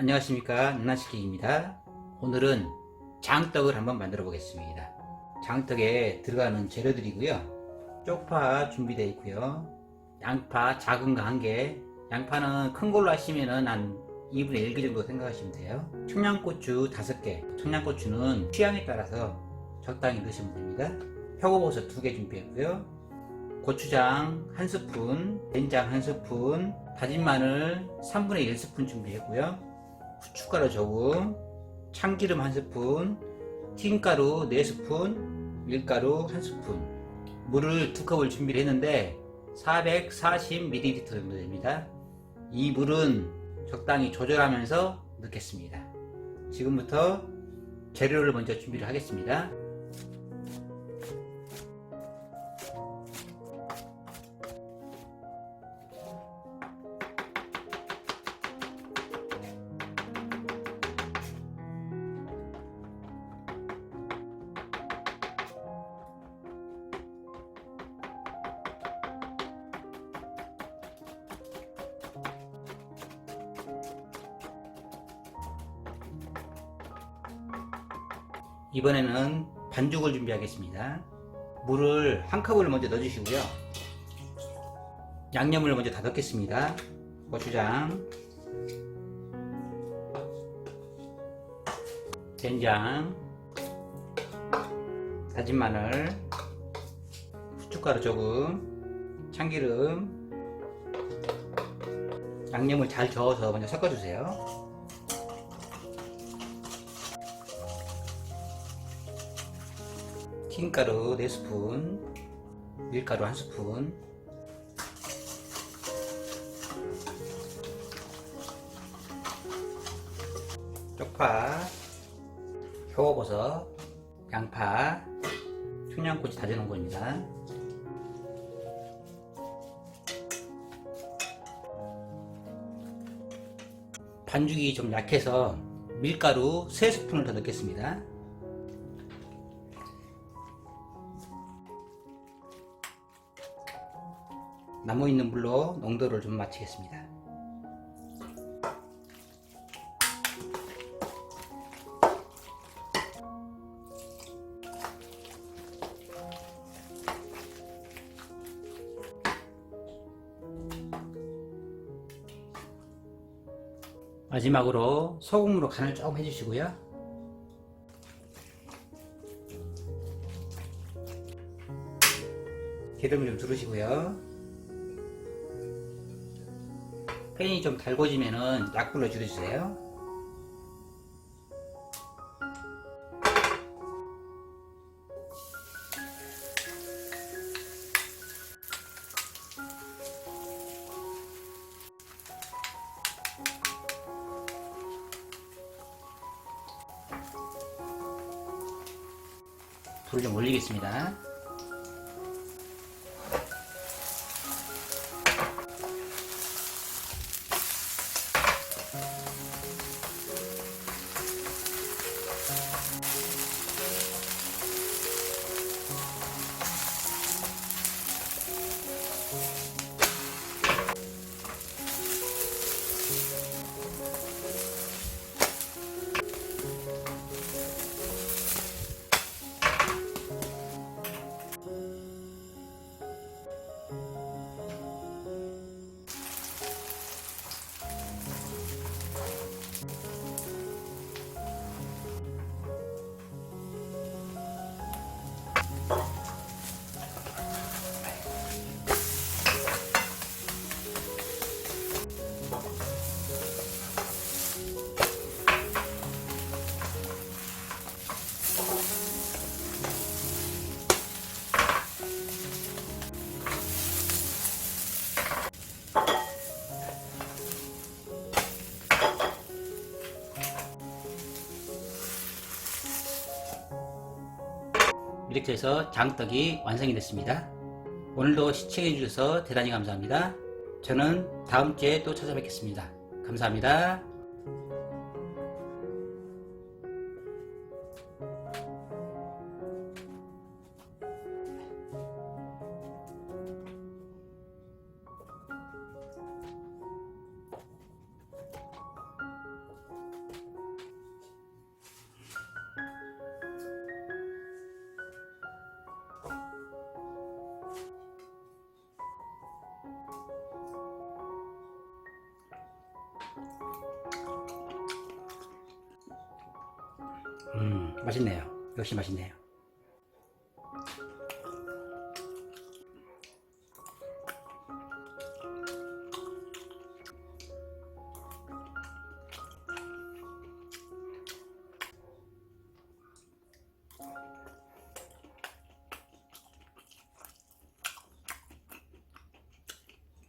안녕하십니까. 누나시키입니다. 오늘은 장떡을 한번 만들어 보겠습니다. 장떡에 들어가는 재료들이고요. 쪽파 준비되어 있고요. 양파 작은 거 한개. 양파는 큰 걸로 하시면은 한 2분의 1개 정도 생각하시면 돼요. 청양고추 5개. 청양고추는 취향에 따라서 적당히 넣으시면 됩니다. 표고버섯 2개 준비했고요. 고추장 1스푼, 된장 1스푼, 다진 마늘 3분의 1스푼 준비했고요. 후춧가루 조금, 참기름 1스푼, 튀김가루 4스푼, 밀가루 1스푼, 물을 2컵을 준비를 했는데 440ml 정도 됩니다. 이 물은 적당히 조절하면서 넣겠습니다. 지금부터 재료를 먼저 준비를 하겠습니다. 이번에는 반죽을 준비하겠습니다. 물을 한 컵을 먼저 넣어주시고요. 양념을 먼저 다 넣겠습니다. 고추장, 된장, 다진 마늘, 후춧가루 조금, 참기름, 양념을 잘 저어서 먼저 섞어주세요. 튀김가루 4스푼, 밀가루 1스푼, 쪽파, 표고버섯, 양파, 청양고추 다져놓은 겁니다. 반죽이 좀 약해서 밀가루 3스푼을 더 넣겠습니다. 남아 있는 물로 농도를 좀 맞추겠습니다. 마지막으로 소금으로 간을 조금 해주시고요. 기름을 좀 두르시고요. 팬이 좀 달궈지면은 약불로 줄여주세요. 불을 좀 올리겠습니다. 이렇게 해서 장떡이 완성이 됐습니다. 오늘도 시청해 주셔서 대단히 감사합니다. 저는 다음 주에 또 찾아뵙겠습니다. 감사합니다. 음, 맛있네요. 역시 맛있네요.